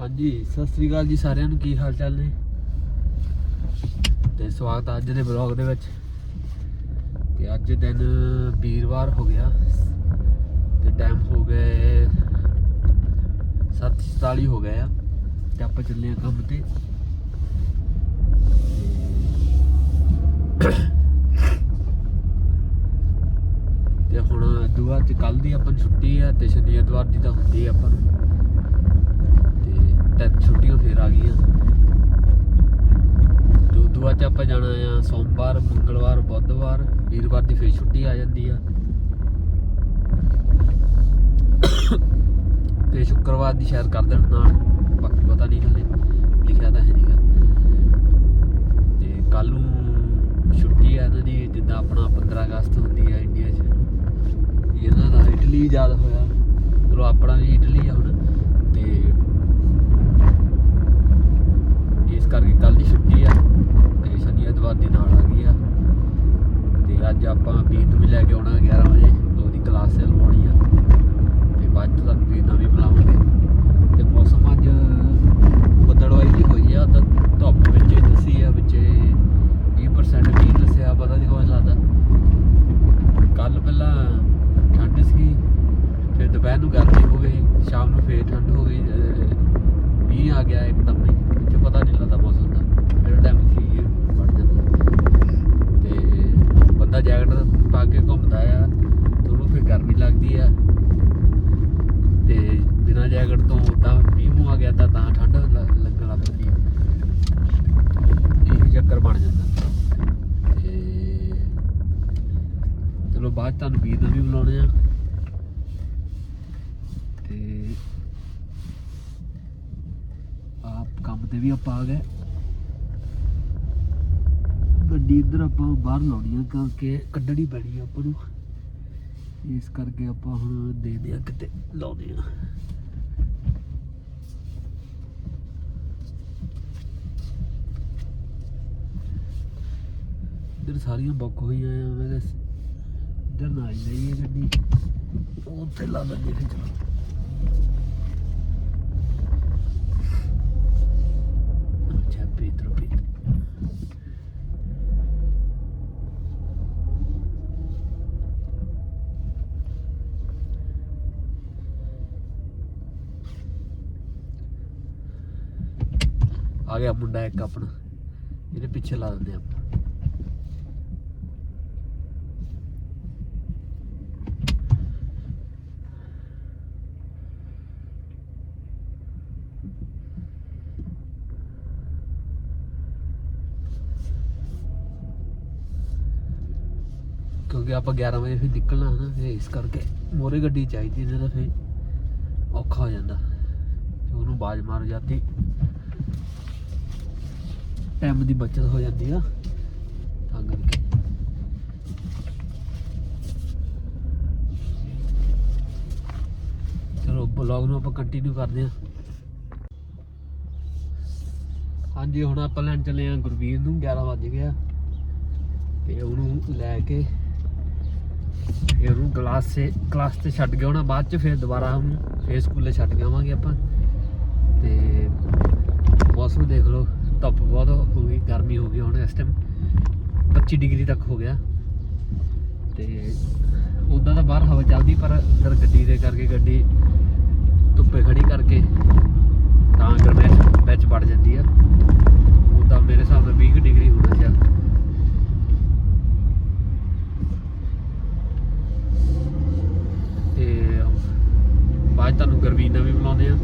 ਹਾਂਜੀ, ਸਤਿ ਸ੍ਰੀ ਅਕਾਲ ਜੀ ਸਾਰਿਆਂ ਨੂੰ, ਕੀ ਹਾਲ ਚਾਲ ਨੇ? ਤੇ ਸਵਾਗਤ ਹੈ ਅੱਜ ਦੇ ਵਲੌਗ ਦੇ ਵਿੱਚ। ਤੇ ਅੱਜ ਦਿਨ ਵੀਰਵਾਰ ਹੋ ਗਿਆ। ਤੇ ਟਾਈਮ ਹੋ ਗਏ 7:47 ਹੋ ਗਏ ਆ। ਤੇ ਆਪਾਂ ਚੱਲੇ ਆ ਕੰਮ ਤੇ। ਤੇ ਹੁਣ ਦੁਆ ਤੇ ਕੱਲ ਦੀ ਆਪਾਂ ਨੂੰ ਛੁੱਟੀ ਆ ਤੇ ਸ਼ਨੀ ਐਤਵਾਰ ਦੀ ਤਾਂ ਹੁੰਦੀ ਆ ਆਪਾਂ ਨੂੰ। ਤੇ ਤਿੰਨ ਛੁੱਟੀਆਂ ਫੇਰ ਆ ਗਈਆਂ ਦੋ ਦੁਆ ਚ ਆਪਾਂ ਜਾਣਾ ਆ ਸੋਮਵਾਰ, ਮੰਗਲਵਾਰ, ਬੁੱਧਵਾਰ, ਵੀਰਵਾਰ ਦੀ ਫੇਰ ਛੁੱਟੀ ਆ ਜਾਂਦੀ ਆ। ਤੇ ਸ਼ੁੱਕਰਵਾਰ ਦੀ ਸ਼ਾਇਦ ਕਰ ਦੇਣ ਨਾਲ, ਬਾਕੀ ਪਤਾ ਨਹੀਂ ਹਲੇ, ਲਿਖਿਆ ਤਾਂ ਹੈ ਨਹੀਂਗਾ ਤੇ ਕੱਲ ਨੂੰ ਛੁੱਟੀ ਆ ਇਹਨਾਂ ਦੀ, ਜਿੱਦਾਂ ਆਪਣਾ 15 ਅਗਸਤ ਹੁੰਦੀ ਆ ਇੰਡੀਆ 'ਚ। ਇਹਨਾਂ ਦਾ ਇਟਲੀ ਯਾਦ ਹੋਇਆ। ਚਲੋ ਆਪਣਾ ਵੀ ਇਟਲੀ ਆ ਹੁਣ। ਤੇ ਇਸ ਕਰਕੇ ਕੱਲ ਦੀ ਛੁੱਟੀ ਆ ਤੇ ਸ਼ਨੀ ਐਤਵਾਰ ਦੀ ਨਾਲ ਆ ਗਈ ਆ। ਤੇ ਅੱਜ ਆਪਾਂ ਵੀਰ ਨੂੰ ਵੀ ਲੈ ਕੇ ਆਉਣਾ 11 ਵਜੇ, ਉਹਦੀ ਕਲਾਸ ਲਵਾਉਣੀ ਆ। ਤੇ ਬਾਅਦ ਚ ਤੁਹਾਨੂੰ ਵੀਰ ਨਾਲ ਵੀ ਬੁਲਾਵਾਂਗੇ। ਤੇ ਮੌਸਮ ਅੱਜ ਬੱਦਲਵਾਈ ਜੀ ਹੋਈ ਆ, ਤਾਂ ਧੁੱਪ ਵਿੱਚ ਹੀ ਆ, ਵਿੱਚ 20% ਵੀ ਦੱਸਿਆ ਪਤਾ ਨਹੀਂ ਕੁਝ ਲੱਗਦਾ ਕੱਲ ਪਹਿਲਾਂ ਠੰਡ ਸੀ ਫਿਰ ਦੁਪਹਿਰ ਨੂੰ ਗਰਮੀ ਹੋ ਗਈ ਸ਼ਾਮ ਨੂੰ ਫੇਰ ਠੰਡ ਹੋ ਗਈ ਅਹ ਮੀਂਹ ਆ ਗਿਆ ਇੱਕਦਮ ਹੀ ਵਿੱਚ ਪਤਾ ਨਹੀਂ ਲੱਗਦਾ ਮੌਸਮ ਦਾ ਫਿਰ ਟਾਈਮ ਕੀ ਬਣ ਜਾਂਦਾ ਤੇ ਬੰਦਾ ਜੈਕਟ ਪਾ ਕੇ ਘੁੰਮਦਾ ਆ ਤੇ ਉਹਨੂੰ ਫਿਰ ਗਰਮੀ ਲੱਗਦੀ ਆ ਤੇ ਬਿਨਾਂ ਜੈਕਟ ਤੋਂ ਉਦਾਂ ਮੀਂਹ ਮੂੰਹ ਆ ਗਿਆ ਤਾਂ ਤਾਂ ਠੰਡ ਲ- ਲੱਗਣ ਲੱਗ ਪੈਂਦੀ ਆ ਇਹ ਚੱਕਰ ਬਣ ਜਾਂਦਾ ਤੇ ਚਲੋ ਬਾਅਦ 'ਚ ਤੁਹਾਨੂੰ ਵੀਰ ਨੂੰ ਵੀ ਬੁਲਾਉਣੇ ਆ ਤੇ ਆਪ ਕੰਮ ਤੇ ਵੀ ਆਪਾਂ ਆ ਗਏ। ਗੱਡੀ ਇੱਧਰ ਆਪਾਂ ਬਾਹਰ ਲਾਉਣੀ ਆ ਕਿਉਂਕਿ ਕੱਢਣੀ ਪੈਣੀ ਆ ਆਪਾਂ ਨੂੰ। ਇਸ ਕਰਕੇ ਆਪਾਂ ਹੁਣ ਦੇਖਦੇ ਆ ਕਿਤੇ ਲਾਉਂਦੇ ਆ। ਇੱਧਰ ਸਾਰੀਆਂ ਬੁੱਕ ਹੋਈਆਂ ਆ, ਮੈਂ ਕਿਹਾ ਇੱਧਰ ਨਾ ਆਈ ਲਈ ਇਹ ਗੱਡੀ। ਉੱਥੇ ਲਾ ਦਿੰਦੇ ਫਿਰ ਚਲੋ। ਆ ਗਿਆ ਮੁੰਡਾ ਇੱਕ ਆਪਣਾ ਇਹਦੇ ਪਿੱਛੇ ਲਾ ਦਿੰਦੇ ਆਪਾਂ ਕਿਉਂਕਿ ਆਪਾਂ 11 ਵਜੇ ਫਿਰ ਨਿਕਲਣਾ ਹੈ ਨਾ ਫਿਰ ਇਸ ਕਰਕੇ ਮੋਰੇ ਗੱਡੀ ਚਾਹੀਦੀ ਨਹੀਂ ਤਾਂ ਫਿਰ ਔਖਾ ਹੋ ਜਾਂਦਾ। ਤੇ ਉਹਨੂੰ ਬਾਜ ਮਾਰ ਜਾਂਦੀ। ਟਾਈਮ ਦੀ ਬਚਤ ਹੋ ਜਾਂਦੀ ਆ। ਤਾਂ ਕਰਕੇ। ਚਲੋ ਬਲੌਗ ਨੂੰ ਆਪਾਂ ਕੰਟੀਨਿਊ ਕਰਦੇ ਹਾਂ ਹਾਂਜੀ, ਹੁਣ ਆਪਾਂ ਲੈਣ ਚੱਲੇ ਆ ਗੁਰਵੀਰ ਨੂੰ 11 ਵਜ ਗਿਆ। ਤੇ ਉਹਨੂੰ ਲੈ ਕੇ ਫਿਰ ਉਹਨੂੰ ਕਲਾਸ ਸੇ ਕਲਾਸ ਤੇ ਛੱਡ ਕੇ ਹੋਣਾ ਬਾਅਦ ਚ ਫਿਰ ਦੁਬਾਰਾ ਉਹਨੂੰ ਫੇਰ ਸਕੂਲੇ ਛੱਡ ਕੇ ਆਵਾਂਗੇ ਆਪਾਂ। ਤੇ ਮੌਸਮ ਦੇਖ ਲਓ। ਧੁੱਪ ਬਹੁਤ ਹੋ ਗਈ, ਗਰਮੀ ਹੋ ਗਈ ਹੁਣ ਇਸ ਟਾਈਮ 25 ਡਿਗਰੀ ਤੱਕ ਹੋ ਗਿਆ। ਤੇ ਉਦਾਂ ਤਾਂ ਬਾਹਰ ਹਵਾ ਚੱਲਦੀ, ਪਰ ਅੰਦਰ ਗੱਡੀ ਦੇ ਕਰਕੇ, ਗੱਡੀ ਧੁੱਪੇ ਖੜੀ ਕਰਕੇ ਤਾਂ ਗਰਮੈਸ਼ ਵਿੱਚ ਵੜ ਜਾਂਦੀ ਆ ਉਦਾਂ ਮੇਰੇ ਹਿਸਾਬ ਨਾਲ 20 ਕੁ ਡਿਗਰੀ ਹੋਣਾ ਚਾਹੀਦਾ ਤੇ ਬਾਅਦ 'ਚ ਤੁਹਾਨੂੰ ਗਰਮੀਨਾ ਵੀ ਬੁਲਾਉਂਦੇ ਆ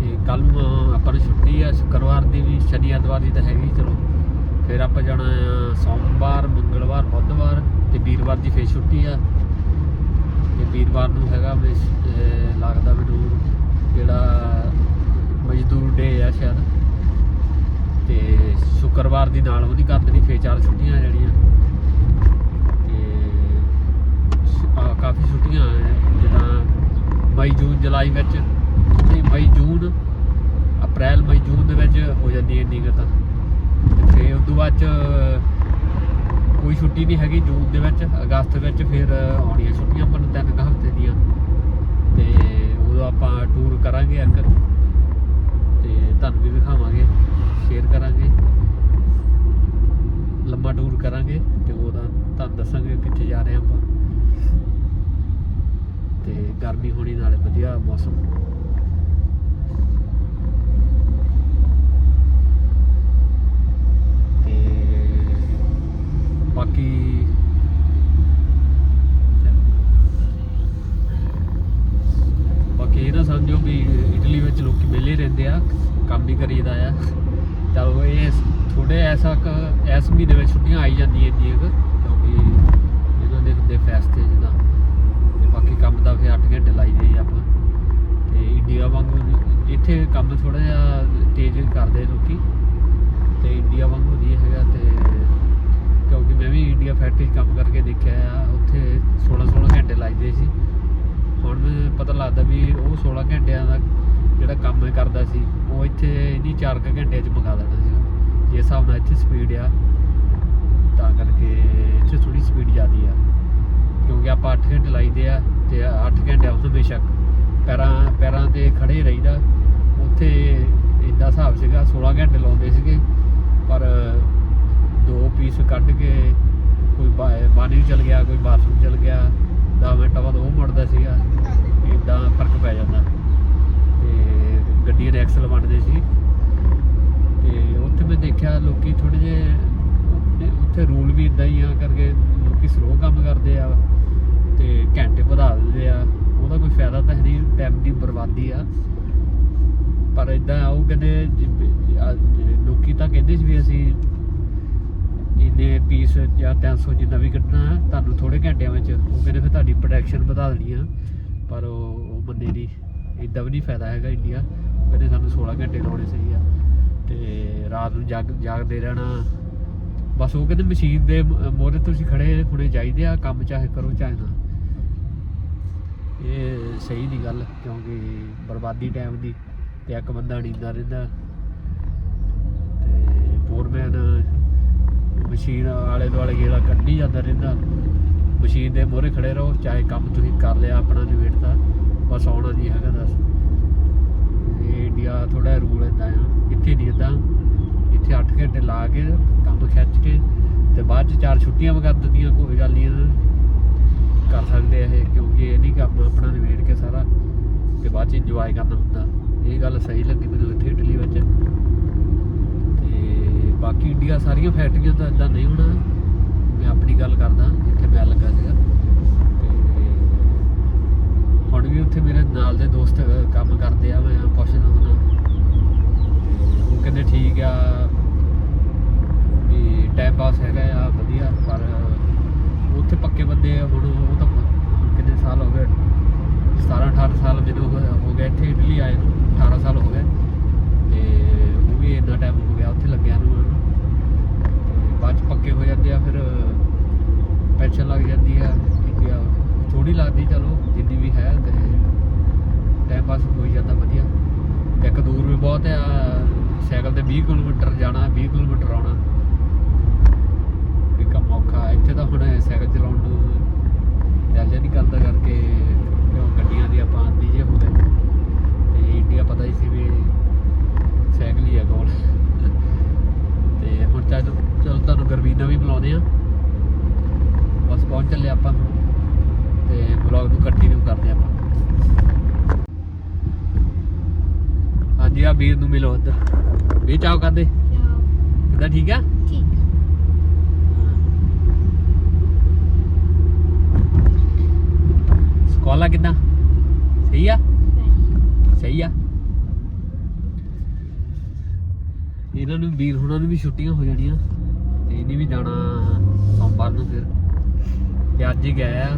ਤੇ ਕੱਲ ਨੂੰ ਆਪਾਂ ਨੂੰ ਛੁੱਟੀ ਆ, ਸ਼ੁੱਕਰਵਾਰ ਦੀ ਵੀ, ਸ਼ਨੀ ਐਤਵਾਰ ਦੀ ਤਾਂ ਹੈਗੀ ਚਲੋ। ਫਿਰ ਆਪਾਂ ਜਾਣਾ ਆ ਸੋਮਵਾਰ, ਮੰਗਲਵਾਰ, ਬੁੱਧਵਾਰ ਤੇ ਵੀਰਵਾਰ ਦੀ ਫੇਰ ਛੁੱਟੀ ਆ। ਤੇ ਵੀਰਵਾਰ ਨੂੰ ਹੈਗਾ ਵੀ ਅਹ ਲੱਗਦਾ ਮੈਨੂੰ ਜਿਹੜਾ ਮਜ਼ਦੂਰ ਡੇ ਆ ਸ਼ਾਇਦ। ਤੇ ਸ਼ੁੱਕਰਵਾਰ ਦੀ ਨਾਲ ਉਹਦੀ ਕਰ ਦੇਣੀ, ਫੇਰ ਚਾਰ ਛੁੱਟੀਆਂ ਜਿਹੜੀਆਂ ਜਾਣੀਆਂ। ਤੇ ਕਾਫੀ ਛੁੱਟੀਆਂ ਜਿੱਦਾਂ ਮਈ, ਜੂਨ, ਜੁਲਾਈ ਵਿੱਚ। ਨਹੀਂ ਮਈ, ਜੂਨ ਅਪ੍ਰੈਲ, ਮਈ, ਜੂਨ ਦੇ ਵਿੱਚ ਹੋ ਜਾਂਦੀ ਹੈ ਇੰਨੀ ਕੁ ਤਾਂ। ਤੇ ਫੇਰ ਉਸ ਤੋਂ ਬਾਅਦ ਚ, ਕੋਈ ਛੁੱਟੀ ਨਹੀਂ ਹੈਗੀ ਜੂਨ ਦੇ ਵਿੱਚ, ਅਗਸਤ ਵਿੱਚ ਫਿਰ ਆਉਣੀਆਂ ਛੁੱਟੀਆਂ ਆਪਾਂ ਨੂੰ ਤਿੰਨ ਕੁ ਹਫ਼ਤੇ ਦੀਆਂ। ਤੇ ਉਦੋਂ ਆਪਾਂ ਟੂਰ ਕਰਾਂਗੇ ਇੱਕ ਤੇ ਤੁਹਾਨੂੰ ਵੀ ਦਿਖਾਵਾਂਗੇ ਸ਼ੇਅਰ ਕਰਾਂਗੇ। ਲੰਮਾ ਟੂਰ ਕਰਾਂਗੇ ਤੇ ਉਹਦਾ ਤੁਹਾਨੂੰ ਦੱਸਾਂਗੇ ਕਿੱਥੇ ਜਾ ਰਹੇ ਹਾਂ ਆਪਾਂ। ਤੇ ਗਰਮੀ ਹੋਣੀ ਨਾਲੇ ਵਧੀਆ ਮੌਸਮ ਤੇ ਬਾਕੀ ਬਾਕੀ ਇਹ ਨਾ ਸਮਝੋ ਵੀ ਇਟਲੀ ਵਿੱਚ ਲੋਕੀ ਵਿਹਲੇ ਰਹਿੰਦੇ ਆ ਕੰਮ ਵੀ ਕਰੀਦਾ ਆ ਤਾਂ ਉਹ ਇਹ ਥੋੜੇ ਐਸਾ ਕ ਇਸ ਮਹੀਨੇ ਵਿੱਚ ਛੁੱਟੀਆਂ ਆਈ ਜਾਂਦੀਆਂ ਇੰਨੀਆਂ ਕੁ ਕਿਉਂਕਿ ਇਹਨਾਂ ਦੇ ਹੁੰਦੇ ਫੈਸਟੇ ਜਿੱਦਾਂ ਤੇ ਬਾਕੀ ਕੰਮ ਦਾ ਫਿਰ 8 ਘੰਟੇ ਲਾਈਦੇ ਆ ਆਪਾਂ ਤੇ ਇੰਡੀਆ ਵਾਂਗੂ ਨਹੀਂ- ਇੱਥੇ ਕੰਮ ਥੋੜਾ ਜਿਹਾ ਤੇਜ਼ ਕਰਦੇ ਲੋਕੀ ਤੇ ਇੰਡੀਆ ਵਾਂਗੂ ਨਹੀਂ ਹੈਗਾ ਤੇ ਕਿਉਂਕਿ ਮੈਂ ਵੀ ਇੰਡੀਆ ਫੈਕਟਰੀ 'ਚ ਕੰਮ ਕਰਕੇ ਦੇਖਿਆ ਆ, ਉੱਥੇ 16 16 ਘੰਟੇ ਲੱਗਦੇ ਸੀ। ਹੁਣ ਮੈਨੂੰ ਪਤਾ ਲੱਗਦਾ ਵੀ ਉਹ 16 ਘੰਟਿਆਂ ਦਾ ਜਿਹੜਾ ਕੰਮ ਕਰਦਾ ਸੀ, ਉਹ ਇੱਥੇ ਇਹਦੀ 4 ਘੰਟੇ 'ਚ ਮੁਕਾ ਦੇਣਾ ਸੀਗਾ ਜੇ ਹਿਸਾਬ ਨਾਲ ਇੱਥੇ ਸਪੀਡ ਆ, ਤਾਂ ਕਰਕੇ ਇੱਥੇ ਥੋੜੀ ਸਪੀਡ ਜ਼ਿਆਦੀ ਆ। ਕਿਉਂਕਿ ਆਪਾਂ 8 ਘੰਟੇ ਲਾਈਦੇ ਆ ਤੇ 8 ਘੰਟੇ ਉਹ ਬੇਸ਼ੱਕ। ਪੈਰਾਂ ਪੈਰਾਂ ਤੇ ਖੜੇ ਰਹੀਦਾ। ਉੱਥੇ ਇਦਾਂ ਹਿਸਾਬ ਸੀਗਾ 16 ਘੰਟੇ ਲਾਉਂਦੇ ਸੀਗੇ, ਪਰ ਦੋ ਪੀਸ ਕੱਢ ਕੇ ਕੋਈ ਬਾਣੀ ਚਲ ਗਿਆ, ਕੋਈ ਬਾਥਰੂਮ ਚਲ ਗਿਆ 10 ਮਿੰਟਾਂ ਬਾਅਦ ਉਹ ਮੁੜਦਾ ਸੀਗਾ ਇਦਾਂ ਫ਼ਰਕ ਪੈ ਜਾਂਦਾ। ਤੇ ਗੱਡੀਆਂ ਦੇ ਐਕਸਲ ਬਣਦੇ ਸੀ। ਤੇ ਉੱਥੇ ਮੈਂ ਦੇਖਿਆ ਲੋਕੀ ਥੋੜੇ ਜੇ ਉੱਥੇ ਰੂਲ ਵੀ ਇਦਾਂ ਹੀ ਆ ਕਰਕੇ ਲੋਕੀ ਸਲੋ ਕੰਮ ਕਰਦੇ ਆ ਤੇ ਘੰਟੇ ਵਧਾ ਦਿੰਦੇ ਆ। ਉਹਦਾ ਕੋਈ ਫਾਇਦਾ ਤਾਂ ਹੈ ਨਹੀਂ ਟਾਈਮ ਦੀ ਬਰਬਾਦੀ ਆ। ਪਰ ਇਦਾਂ ਉਹ ਕਹਿੰਦੇ ਜਿ- ਆ ਲੋਕੀ ਤਾਂ ਕਹਿੰਦੇ ਸੀ ਵੀ ਅਸੀਂ ਇੰਨੇ ਪੀਸ ਜਾਂ 300 ਜਿੰਨਾ ਵੀ ਕੱਢਣਾ ਹੈ, ਤੁਹਾਨੂੰ ਥੋੜੇ ਘੰਟਿਆਂ ਵਿੱਚ ਉਹ ਕਹਿੰਦੇ ਫਿਰ ਤੁਹਾਡੀ ਪ੍ਰੋਡਕਸ਼ਨ ਵਧਾ ਦੇਣੀ ਆ। ਪਰ ਉਹ ਉਹ ਬੰਦੇ ਦੀ ਇਦਾਂ ਵੀ ਨਹੀਂ ਫਾਇਦਾ ਹੈਗਾ ਇੰਡੀਆ। ਉਹ ਕਹਿੰਦੇ ਸਾਨੂੰ 16 ਘੰਟੇ ਲਾਉਣੇ ਸਹੀ ਆ। ਤੇ ਰਾਤ ਨੂੰ ਜਾਗ, ਜਾਗਦੇ ਰਹਿਣਾ। ਬਸ ਉਹ ਕਹਿੰਦੇ ਮਸ਼ੀਨ ਦੇ ਮੋਰੇ ਤੁਸੀਂ ਖੜੇ ਹੁਣੇ ਜਾਈਦੇ ਆ, ਕੰਮ ਚਾਹੇ ਕਰੋ ਚਾਹੇ ਨਾ। ਇਹ ਸਹੀ ਨਹੀਂ ਗੱਲ, ਕਿਉਂਕਿ ਬਰਬਾਦੀ ਟਾਈਮ ਦੀ। ਤੇ ਇੱਕ ਬੰਦਾ ਨੀਂਦਾ ਰਹਿੰਦਾ। ਤੇ ਫੋਰਮੈਨ ਮਸ਼ੀਨ ਆਲੇ ਦੁਆਲੇ ਗੇੜਾ ਕੱਢੀ ਜਾਂਦਾ ਰਹਿੰਦਾ। ਮਸ਼ੀਨ ਦੇ ਮੋਰੇ ਖੜੇ ਰਹੋ, ਚਾਹੇ ਕੰਮ ਤੁਸੀਂ ਕਰ ਲਿਆ ਆਪਣਾ ਨਿਬੇੜਤਾ ਬਸ ਆਉਣਾ ਨਹੀਂ ਹੈਗਾ ਦੱਸ। ਇਹ ਇੰਡੀਆ ਥੋੜਾ ਰੂਲ ਇਦਾਂ ਆ। ਇੱਥੇ ਨਹੀਂ ਇਦਾਂ ਇੱਥੇ 8 ਘੰਟੇ ਲਾ ਕੇ ਕੰਮ ਖਿੱਚ ਕੇ ਤੇ ਬਾਅਦ ਚ ਚਾਰ ਛੁੱਟੀਆਂ ਵੀ ਕਰ ਦਿੱਤੀਆਂ ਕੋਈ ਗੱਲ ਨਹੀਂ ਕਰ ਸਕਦੇ ਇਹ, ਕਿਉਂਕਿ ਇਹ ਨਹੀਂ ਕੰਮ ਆਪਣਾ ਨਿਬੇੜ ਕੇ ਸਾਰਾ। ਤੇ ਬਾਅਦ ਚ ਇੰਜੋਏ ਕਰਨਾ ਹੁੰਦਾ। ਇਹ ਗੱਲ ਸਹੀ ਲੱਗੀ ਮੈਨੂੰ ਇੱਥੇ ਇਟਲੀ ਵਿੱਚ। ਤੇ ਬਾਕੀ ਇੰਡੀਆ ਸਾਰੀਆਂ ਫੈਕਟਰੀਆਂ ਤਾਂ ਇਦਾਂ ਨਹੀਂ ਹੋਣਾ। ਮੈਂ ਆਪਣੀ ਗੱਲ ਕਰਦਾ, ਜਿੱਥੇ ਮੈਂ ਲੱਗਾ ਸੀਗਾ। ਤੇ ਹੁਣ ਵੀ ਉੱਥੇ ਮੇਰੇ ਨਾਲ ਦੇ ਦੋਸਤ ਕੰਮ ਕਰਦੇ ਆ, ਮੈਂ ਪੁੱਛਦਾ ਹੁੰਦਾ ਤੇ ਉਹ ਕਹਿੰਦੇ ਠੀਕ ਆ ਵੀ ਟਾਈਮ ਪਾਸ ਹੈਗਾ ਆ ਵਧੀਆ ਪਰ ਉੱਥੇ ਪੱਕੇ ਬੰਦੇ ਆ ਹੁਣ ਉਹ ਤਾਂ ਪ- ਕਿੰਨੇ ਸਾਲ ਹੋ ਗਏ 17 18 ਸਾਲ ਮੈਨੂੰ ਹੋ ਹੋ ਗਏ ਇੱਥੇ ਇਟਲੀ ਆਏ ਨੂੰ 18 ਸਾਲ ਹੋ ਗਏ ਤੇ ਉਹ ਵੀ ਇੰਨਾ ਟਾਈਮ ਹੋ ਗਿਆ ਉੱਥੇ ਲੱਗਿਆ ਨੂੰ ਉਹਨੂੰ। ਤੇ ਬਾਅਦ ਚ ਪੱਕੇ ਹੋ ਜਾਂਦੇ ਆ ਫਿਰ ਪੈਨਸ਼ਨ ਲੱਗ ਜਾਂਦੀ ਆ ਥੋੜੀ ਲੱਗਦੀ, ਚਲੋ, ਜਿੰਨੀ ਵੀ ਹੈ ਤੇ ਟਾਈਮ ਪਾਸ ਹੋ ਜਾਂਦਾ ਵਧੀਆ। ਇੱਕ ਦੂਰ ਵੀ ਬਹੁਤ ਆ, ਸਾਈਕਲ ਤੇ 20 ਕਿਲੋਮੀਟਰ ਜਾਣਾ 20 ਕਿਲੋਮੀਟਰ ਆਉਣਾ। ਇੱਕ ਮੌਕਾ ਇੱਥੇ ਤਾਂ ਹੁਣ ਸਾਈਕਲ ਚਲਾਉਣ ਨੂੰ ਦਿਲ ਜਿਹਾ ਨਹੀਂ ਕਰਦਾ ਕਰਕੇ ਕਿਉਂ ਗੱਡੀਆਂ ਦੀ ਆਪਾਂ ਆਦੀ ਜੇ ਹੋ ਗਏ ਤੇ ਇੰਡੀਆ ਪਤਾ ਹੀ ਸੀ ਵੀ ਸਾਈਕਲ ਹੀ ਆ ਕੋਲ ਤੇ ਹੁਣ ਚੱਲ ਚਲੋ ਤੁਹਾਨੂੰ ਗਰਮੀਨਾ ਵੀ ਬੁਲਾਉਂਦੇ ਆ ਬਸ ਪਹੁੰਚ ਚੱਲੇ ਆਪਾਂ ਤੇ ਬਲੌਗ ਨੂੰ ਕੰਟੀਨਿਊ ਕਰਦੇ ਆਪਾਂ। ਹਾਂਜੀ ਆ ਵੀਰ ਨੂੰ ਮਿਲੋ ਉੱਧਰ। ਵੀ ਚਾਹ ਕਰਦੇ ਕਿੱਦਾਂ ਠੀਕ ਆ? ਠੀਕ। ਸਕੋਲਾ ਕਿੱਦਾਂ? ਸਹੀ ਆ? ਸਹੀ ਆ। ਇਹਨਾਂ ਨੂੰ ਵੀਰ ਹੁਣਾਂ ਨੂੰ ਵੀ ਛੁੱਟੀਆਂ ਹੋ ਜਾਣੀਆਂ। ਤੇ ਇਹਨੇ ਵੀ ਜਾਣਾ ਸੋਮਵਾਰ ਨੂੰ ਫਿਰ। ਤੇ ਅੱਜ ਹੀ ਗਿਆ ਆ।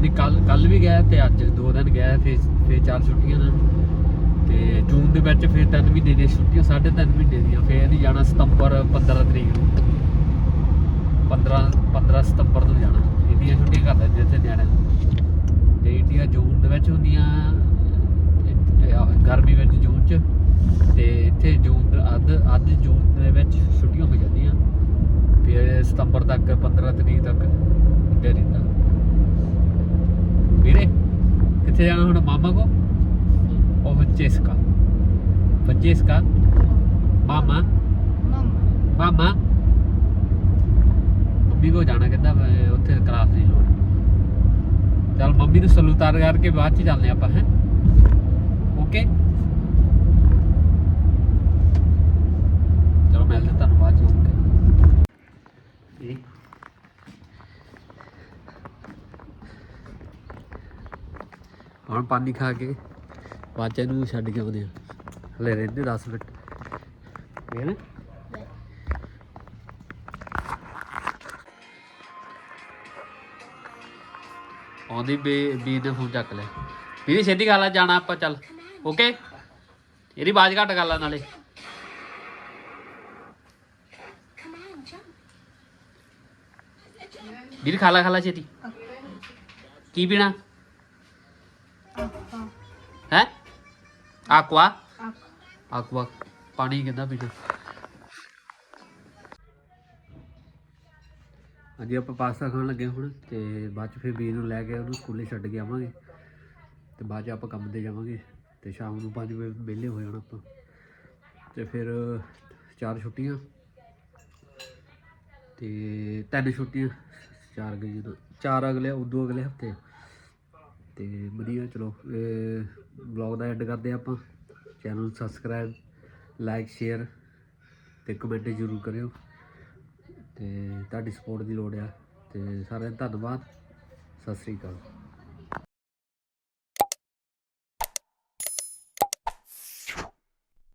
ਨਹੀਂ ਕੱਲ ਕੱਲ ਵੀ ਗਿਆ ਤੇ ਅੱਜ ਦੋ ਦਿਨ ਗਏ, ਫਿਰ ਫਿਰ ਚਾਰ ਛੁੱਟੀਆਂ ਨੇ। ਤੇ ਜੂਨ ਦੇ ਵਿੱਚ ਫਿਰ ਤਿੰਨ ਮਹੀਨੇ ਦੀਆਂ ਛੁੱਟੀਆਂ, ਸਾਢੇ ਤਿੰਨ ਮਹੀਨੇ ਦੀਆਂ। ਫਿਰ ਨਹੀਂ ਜਾਣਾ ਸਤੰਬਰ 15 ਤਰੀਕ ਨੂੰ। 15 15 ਸਤੰਬਰ ਨੂੰ ਜਾਣਾ। ਇਹਦੀਆਂ ਛੁੱਟੀਆਂ ਕਰ ਦਿੰਦੇ ਇੱਥੇ ਨਿਆਣੇ ਨੂੰ। ਤੇ ਇੰਡੀਆ ਜੂਨ ਦੇ ਵਿੱਚ ਹੁੰਦੀਆਂ ਗਰਮੀ ਵਿੱਚ ਜੂਨ ਚ। ਤੇ ਇੱਥੇ ਜੂਨ ਅੱਧ ਅੱਧ ਜੂਨ ਦੇ ਵਿੱਚ ਛੁੱਟੀਆਂ ਹੋ ਜਾਂਦੀਆਂ। ਫਿਰ ਸਤੰਬਰ ਤੱਕ 15 ਤਰੀਕ ਤੱਕ। ਇੱਥੇ ਰਹਿੰਦਾ। ਵੀਰੇ, ਕਿੱਥੇ ਜਾਣਾ ਹੁਣ ਮਾਮਾ ਕੋ ਉਹ ਬੱਚੇਸਕਾ ਬੱਚੇਸਕਾ ਮਾਮਾ? ਮਾਮਾ? ਮੰਮੀ ਕੋ ਜਾਣਾ ਕਹਿੰਦਾ ਉੱਥੇ ਕਲਾਸ ਨਹੀਂ ਲੋੜ ਚਲ ਮੰਮੀ ਨੂੰ ਸਲੂਤਾਰ ਕਰਕੇ ਬਾਅਦ ਚ ਚੱਲਦੇ ਆਪਾਂ, ਹੈ? ਓਕੇ ਚਲੋ ਮਿਲਦੇ ਤੁਹਾਨੂੰ ਬਾਅਦ ਚ ਓਕੇ ਇਹ ਹੁਣ ਪਾਣੀ ਖਾ ਕੇ। ਬਾਅਦ ਚ ਇਹਨੂੰ ਛੱਡ ਕੇ ਆਉਂਦੇ ਆ। ਹਲੇ ਰਹਿੰਦੇ 10 ਮਿੰਟ। ਨਾ। ਆਉਂਦੀ ਬੇ ਬੀ ਨੇ ਫੋਨ ਚੱਕ ਲਿਆ ਵੀਰੇ ਛੇਤੀ ਗੱਲ ਜਾਣਾ ਆਪਾਂ ਚੱਲ। ਓਕੇ ਇਹਦੀ ਬਾਜ ਘੱਟ ਕਰ ਲਾ ਨਾਲੇ। ਵੀਰ ਖਾ ਲਾ ਖਾ ਲਾ ਛੇਤੀ। ਕੀ ਪੀਣਾ ਹੈ ਆਕਵਾ ਆਕਵਾ ਪਾਣੀ ਕਿੰਨਾ ਪੀਣਾ? ਅੱਜ ਆਪਾਂ ਪਾਸਤਾ ਖਾਣ ਲੱਗੇ ਹੁਣ ਤੇ ਬਾਅਦ ਚ ਫਿਰ ਵੀਰ ਨੂੰ ਲੈ ਕੇ ਉਹਨੂੰ ਸਕੂਲੇ ਛੱਡ ਕੇ ਆਵਾਂਗੇ। ਤੇ ਬਾਅਦ ਚ ਆਪਾਂ ਕੰਮ ਤੇ ਜਾਵਾਂਗੇ। ਤੇ ਸ਼ਾਮ ਨੂੰ 5 ਵਜੇ ਵਿਹਲੇ ਹੋ ਜਾਣਾ ਆਪਾਂ। ਤੇ ਫਿਰ ਚਾਰ ਛੁੱਟੀਆਂ। ਤੇ ਤਿੰਨ ਛੁੱਟੀਆਂ। ਚਾਰ ਗਈ ਜਦੋਂ ਚਾਰ ਅਗਲੇ ਉਦੋਂ ਅਗਲੇ ਹਫ਼ਤੇ। ਤੇ ਵਧੀਆ, ਚਲੋ ਵਲੌਗ ਦਾ ਐਂਡ ਕਰਦੇ ਹਾਂ ਆਪਾਂ। ਚੈਨਲ ਨੂੰ ਸਬਸਕ੍ਰਾਈਬ ਲਾਈਕ ਸ਼ੇਅਰ ਤੇ ਕਮੈਂਟ ਜ਼ਰੂਰ ਕਰਿਓ। ਤੇ ਤੁਹਾਡੀ ਸਪੋਰਟ ਦੀ ਲੋੜ ਆ। ਤੇ ਸਾਰਿਆਂ ਦਾ ਧੰਨਵਾਦ। ਸਤਿ ਸ੍ਰੀ ਅਕਾਲ।